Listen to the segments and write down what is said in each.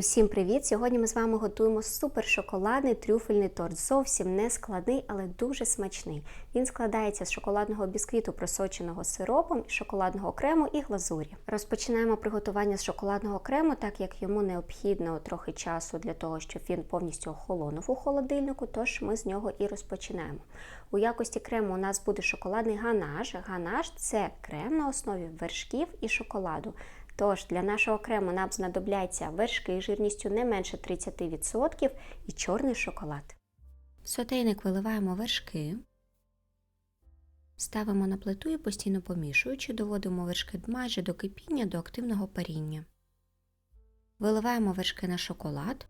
Усім привіт! Сьогодні ми з вами готуємо супер шоколадний трюфельний торт. Зовсім не складний, але дуже смачний. Він складається з шоколадного бісквіту, просоченого сиропом, шоколадного крему і глазурі. Розпочинаємо приготування з шоколадного крему, так як йому необхідно трохи часу для того, щоб він повністю охолонув у холодильнику. Тож ми з нього і розпочинаємо. У якості крему у нас буде шоколадний ганаш. Ганаш це крем на основі вершків і шоколаду. Тож для нашого крему нам знадобляться вершки жирністю не менше 30% і чорний шоколад. В сотейник виливаємо вершки, ставимо на плиту і постійно помішуючи, доводимо вершки майже до кипіння до активного паріння. Виливаємо вершки на шоколад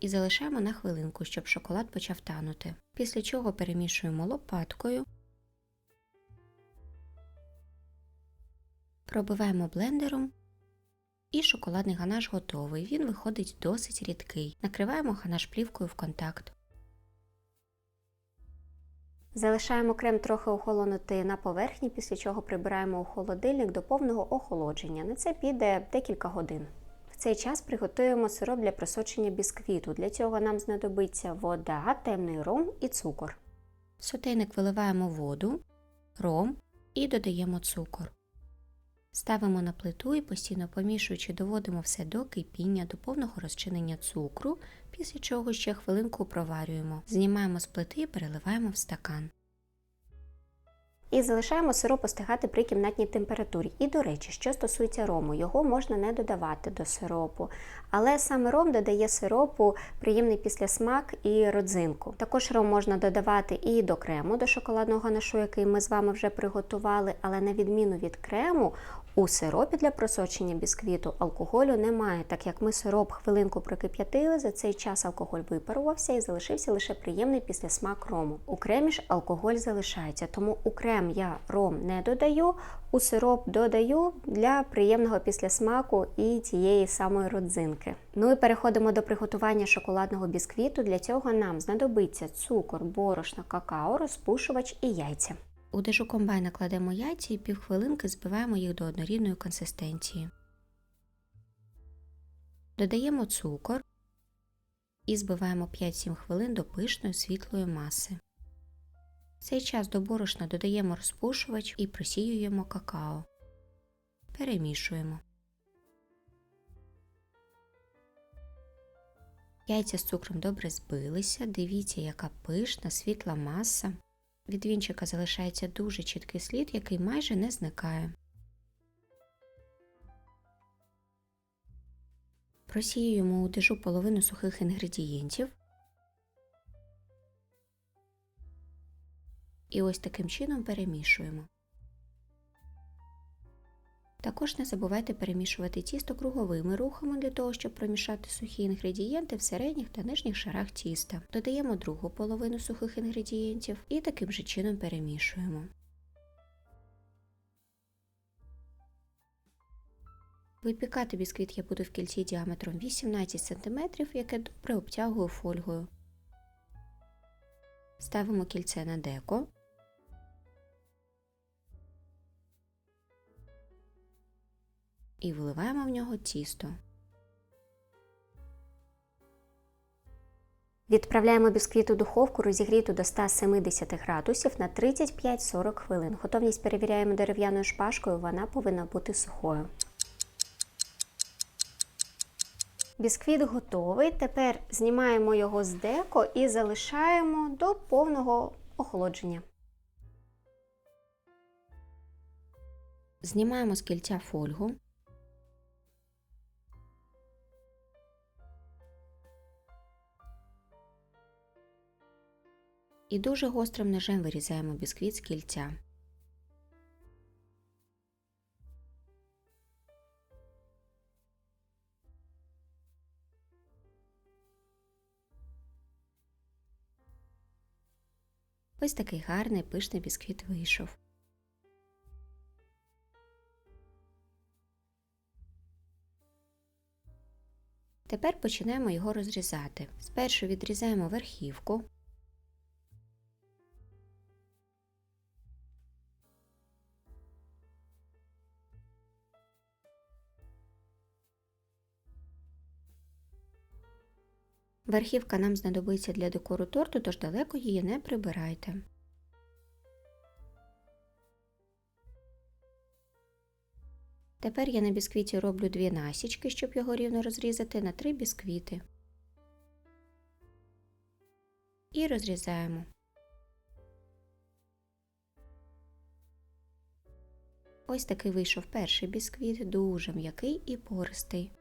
і залишаємо на хвилинку, щоб шоколад почав танути. Після чого перемішуємо лопаткою. Пробиваємо блендером і шоколадний ганаш готовий. Він виходить досить рідкий. Накриваємо ганаш плівкою в контакт. Залишаємо крем трохи охолонути на поверхні, після чого прибираємо у холодильник до повного охолодження. На це піде декілька годин. В цей час приготуємо сироп для просочення бісквіту. Для цього нам знадобиться вода, темний ром і цукор. В сотейник виливаємо воду, ром і додаємо цукор. Ставимо на плиту і постійно помішуючи, доводимо все до кипіння, до повного розчинення цукру, після чого ще хвилинку проварюємо. Знімаємо з плити і переливаємо в стакан. І залишаємо сироп остигати при кімнатній температурі. І, до речі, що стосується рому, його можна не додавати до сиропу. Але саме ром додає сиропу приємний післясмак і родзинку. Також ром можна додавати і до крему, до шоколадного ганашу, який ми з вами вже приготували, але на відміну від крему, у сиропі для просочення бісквіту алкоголю немає, так як ми сироп хвилинку прокип'ятили, за цей час алкоголь випарувався і залишився лише приємний післясмак рому. У кремі ж алкоголь залишається, тому у крем я ром не додаю, у сироп додаю для приємного післясмаку і тієї самої родзинки. Ну і переходимо до приготування шоколадного бісквіту. Для цього нам знадобиться цукор, борошно, какао, розпушувач і яйця. У дежу комбайна кладемо яйця і півхвилинки збиваємо їх до однорідної консистенції. Додаємо цукор і збиваємо 5-7 хвилин до пишної світлої маси. В цей час до борошна додаємо розпушувач і просіюємо какао. Перемішуємо. Яйця з цукром добре збилися. Дивіться, яка пишна світла маса. Від вінчика залишається дуже чіткий слід, який майже не зникає. Просіюємо у дежу половину сухих інгредієнтів. І ось таким чином перемішуємо. Також не забувайте перемішувати тісто круговими рухами для того, щоб промішати сухі інгредієнти в середніх та нижніх шарах тіста. Додаємо другу половину сухих інгредієнтів і таким же чином перемішуємо. Випікати бісквіт я буду в кільці діаметром 18 см, яке добре обтягую фольгою. Ставимо кільце на деко. І вливаємо в нього тісто. Відправляємо бісквіт у духовку розігріту до 170 градусів на 35-40 хвилин. Готовність перевіряємо дерев'яною шпажкою, вона повинна бути сухою. Бісквіт готовий. Тепер знімаємо його з деко і залишаємо до повного охолодження. Знімаємо з кільця фольгу. І дуже гострим ножем вирізаємо бісквіт з кільця. Ось такий гарний пишний бісквіт вийшов. Тепер починаємо його розрізати. Спершу відрізаємо верхівку. Верхівка нам знадобиться для декору торту, тож далеко її не прибирайте. Тепер я на бісквіті роблю дві насічки, щоб його рівно розрізати на три бісквіти. І розрізаємо. Ось такий вийшов перший бісквіт, дуже м'який і пористий.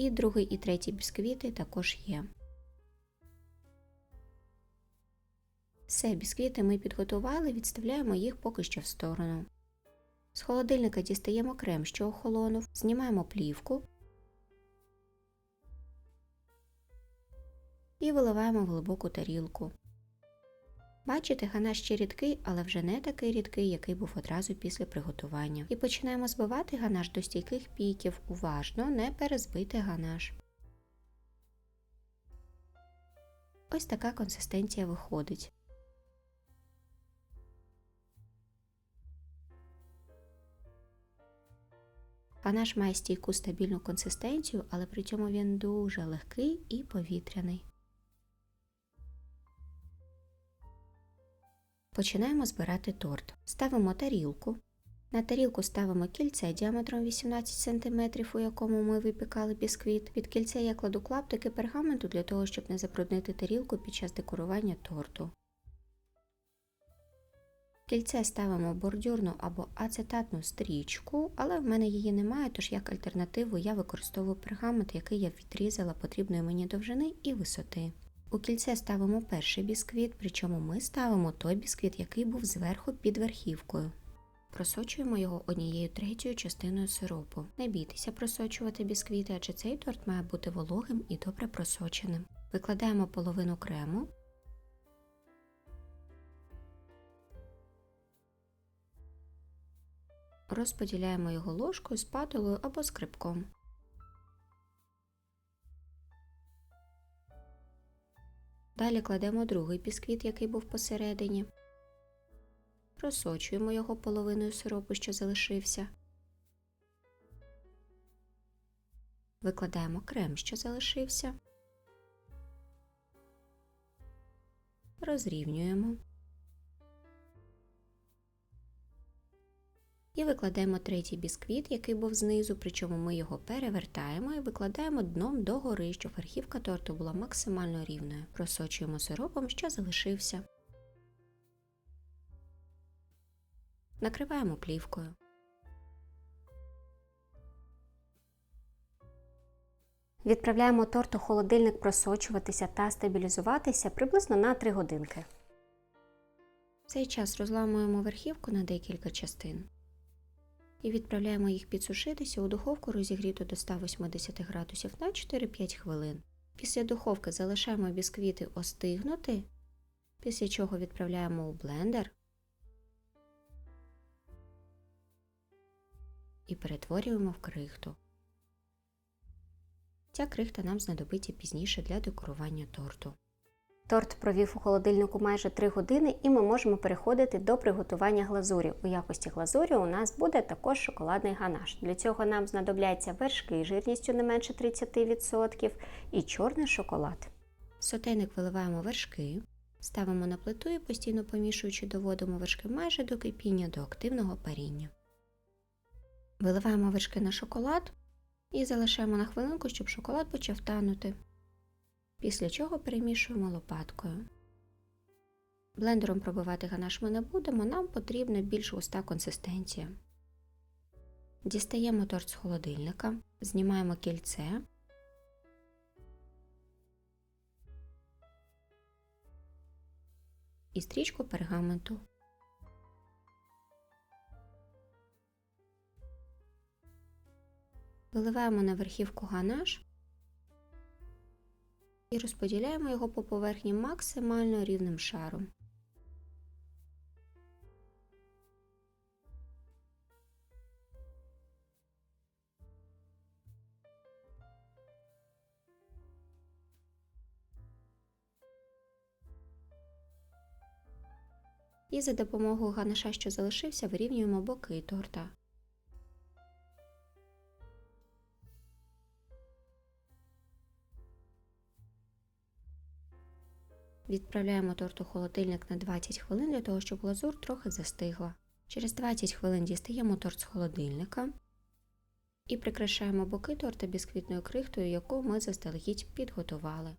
І другий і третій бісквіти також є. Все, бісквіти ми підготували, відставляємо їх поки що в сторону. З холодильника дістаємо крем, що охолонув, знімаємо плівку і виливаємо в глибоку тарілку. Бачите, ганаш ще рідкий, але вже не такий рідкий, який був одразу після приготування. І починаємо збивати ганаш до стійких піків, уважно не перезбити ганаш. Ось така консистенція виходить. Ганаш має стійку стабільну консистенцію, але при цьому він дуже легкий і повітряний. Починаємо збирати торт. Ставимо тарілку. На тарілку ставимо кільце діаметром 18 см, у якому ми випікали бісквіт. Під кільце я кладу клаптики пергаменту для того, щоб не забруднити тарілку під час декорування торту. Кільце ставимо бордюрну або ацетатну стрічку, але в мене її немає, тож як альтернативу я використовую пергамент, який я відрізала потрібної мені довжини і висоти. У кільце ставимо перший бісквіт, причому ми ставимо той бісквіт, який був зверху під верхівкою. Просочуємо його однією третьою частиною сиропу. Не бійтеся просочувати бісквіти, адже цей торт має бути вологим і добре просоченим. Викладаємо половину крему. Розподіляємо його ложкою, спатулою або скрипком. Далі кладемо другий бісквіт, який був посередині. Просочуємо його половиною сиропу, що залишився. Викладаємо крем, що залишився. Розрівнюємо. І викладаємо третій бісквіт, який був знизу, причому ми його перевертаємо і викладаємо дном догори, щоб верхівка торту була максимально рівною. Просочуємо сиропом, що залишився. Накриваємо плівкою. Відправляємо торт у холодильник просочуватися та стабілізуватися приблизно на 3 годинки. В цей час розламуємо верхівку на декілька частин і відправляємо їх підсушитися у духовку розігріту до 180 градусів на 4-5 хвилин. Після духовки залишаємо бісквіти остигнути, після чого відправляємо у блендер і перетворюємо в крихту. Ця крихта нам знадобиться пізніше для декорування торту. Торт провів у холодильнику майже 3 години, і ми можемо переходити до приготування глазурі. У якості глазурі у нас буде також шоколадний ганаш. Для цього нам знадобляться вершки жирністю не менше 30% і чорний шоколад. В сотейник виливаємо вершки, ставимо на плиту і постійно помішуючи, доводимо вершки майже до кипіння до активного паріння. Виливаємо вершки на шоколад і залишаємо на хвилинку, щоб шоколад почав танути після чого перемішуємо лопаткою. Блендером пробивати ганаш ми не будемо, нам потрібна більш густа консистенція. Дістаємо торт з холодильника, знімаємо кільце. І стрічку пергаменту. Виливаємо на верхівку ганаш і розподіляємо його по поверхні максимально рівним шаром. І за допомогою ганаша, що залишився, вирівнюємо боки торта. Відправляємо торт у холодильник на 20 хвилин для того, щоб глазур трохи застигла. Через 20 хвилин дістаємо торт з холодильника і прикрашаємо боки торта бісквітною крихтою, яку ми заздалегідь підготували.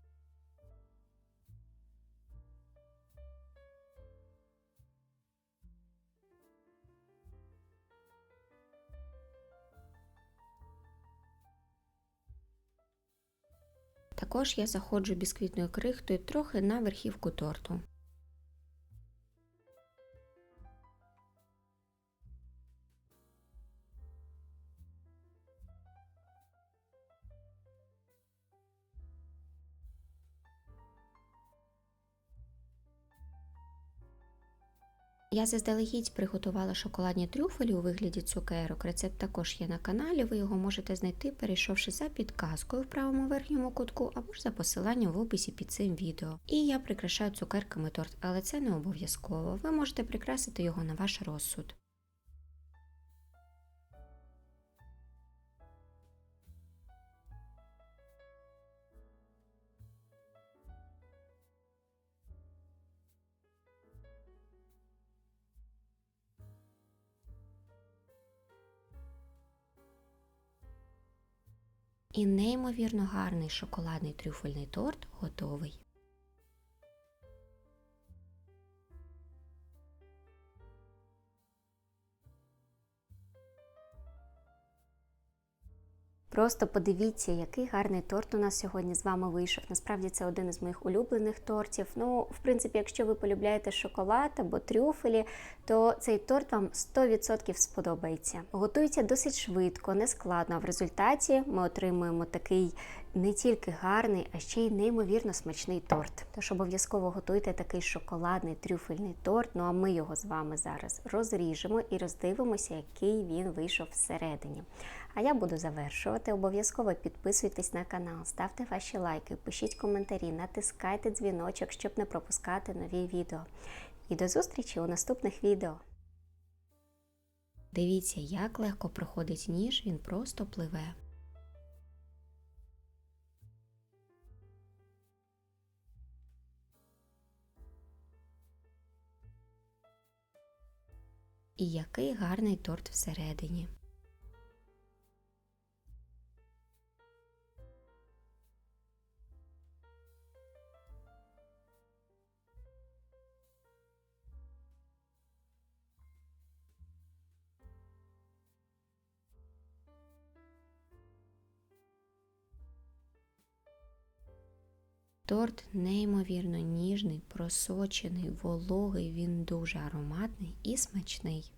Також я заходжу бісквітною крихтою трохи на верхівку торту. Я заздалегідь приготувала шоколадні трюфелі у вигляді цукерок. Рецепт також є на каналі. Ви його можете знайти, перейшовши за підказкою в правому верхньому кутку або ж за посиланням в описі під цим відео. І я прикрашаю цукерками торт, але це не обов'язково. Ви можете прикрасити його на ваш розсуд. І неймовірно гарний шоколадний трюфельний торт готовий. Просто подивіться, який гарний торт у нас сьогодні з вами вийшов. Насправді це один із моїх улюблених тортів. Ну, в принципі, якщо ви полюбляєте шоколад або трюфелі, то цей торт вам 100% сподобається. Готується досить швидко, нескладно. А в результаті ми отримуємо такий не тільки гарний, а ще й неймовірно смачний торт. Тож обов'язково готуйте такий шоколадний трюфельний торт. Ну а ми його з вами зараз розріжемо і роздивимося, який він вийшов всередині. А я буду завершувати. Обов'язково підписуйтесь на канал, ставте ваші лайки, пишіть коментарі, натискайте дзвіночок, щоб не пропускати нові відео. І до зустрічі у наступних відео. Дивіться, як легко проходить ніж, він просто пливе. І який гарний торт всередині. Торт неймовірно ніжний, просочений, вологий, він дуже ароматний і смачний.